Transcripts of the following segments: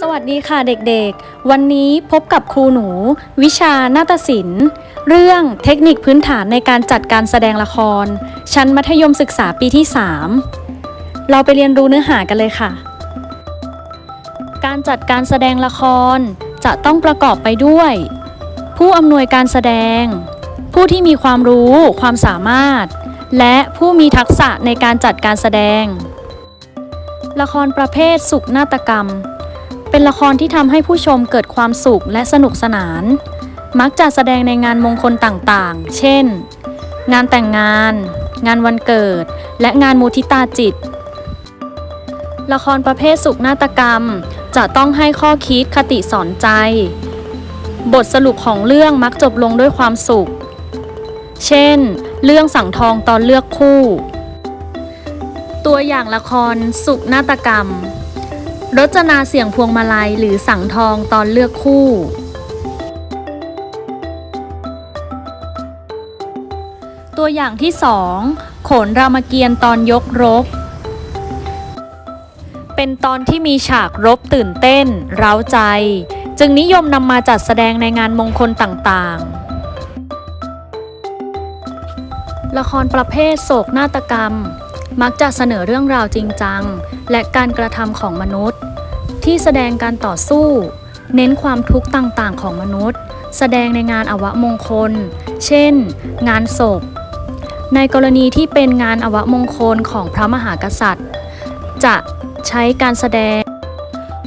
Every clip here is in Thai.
สวัสดีค่ะเด็กๆ วันนี้พบกับครูหนู วิชานาฏศิลป์ เรื่องเทคนิคพื้นฐานในการจัดการแสดงละคร ชั้นมัธยมศึกษาปีที่ 3 เราไปเรียนรู้เนื้อหากันเลยค่ะ การจัดการแสดงละครจะต้องประกอบไปด้วย ผู้อำนวยการแสดง ผู้ที่มีความรู้ความสามารถ และผู้มีทักษะในการจัดการแสดง ละครประเภทสุขนาฏกรรม เป็นละครที่ทำให้ผู้ชมเกิดความสุขและสนุกสนาน มักจะแสดงในงานมงคลต่างๆ เช่น งานแต่งงาน งานวันเกิด และงานมูทิตาจิต ละครประเภทสุขนาฏกรรม จะต้องให้ข้อคิดคติสอนใจ บทสรุปของเรื่องมักจบลงด้วยความสุข เช่น เรื่องสังทองตอนเลือกคู่ ตัวอย่างละครสุขนาฏกรรม รจนาเสียงพวงมาลัยหรือสังทองตอนเลือกคู่ ตัวอย่างที่สองโขนรามเกียรติ์ตอนยกรบ เป็นตอนที่มีฉากรบตื่นเต้น เร้าใจ จึงนิยมนำมาจัดแสดงในงานมงคลต่างๆ ละครประเภทโศกนาฏกรรม มักจะเสนอเรื่องราวจริงจัง และการกระทำของมนุษย์ ที่แสดงการต่อสู้ เน้นความทุกข์ต่างๆ ของมนุษย์ แสดงในงานอวมงคล เช่น งานศพ ในกรณีที่เป็นงานอวมงคลของพระมหากษัตริย์ จะใช้การแสดง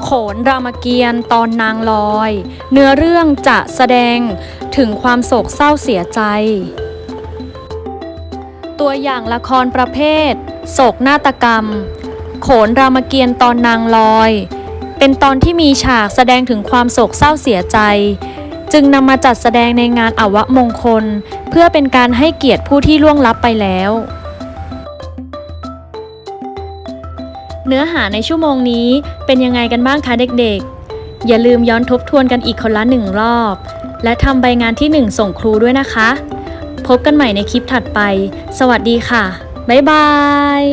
โขนรามเกียรติ์ตอนนางลอย เนื้อเรื่องจะแสดงถึงความโศกเศร้าเสียใจ ตัวอย่างละครประเภท โศกนาฏกรรม โขนรามเกียรติ์ตอนนางลอย เป็นตอนที่มีฉากแสดงถึงความโศกเศร้าเสียใจ จึงนำมาจัดแสดงในงานอวมงคล เพื่อเป็นการให้เกียรติผู้ที่ล่วงลับไปแล้ว เนื้อหาในชั่วโมงนี้เป็นยังไงกันบ้างคะเด็กๆ อย่าลืมย้อนทบทวนกันอีกคนละหนึ่งรอบ และทำใบงานที่หนึ่งส่งครูด้วยนะคะ พบกันใหม่ในคลิปถัดไป สวัสดีค่ะ บ๊ายบาย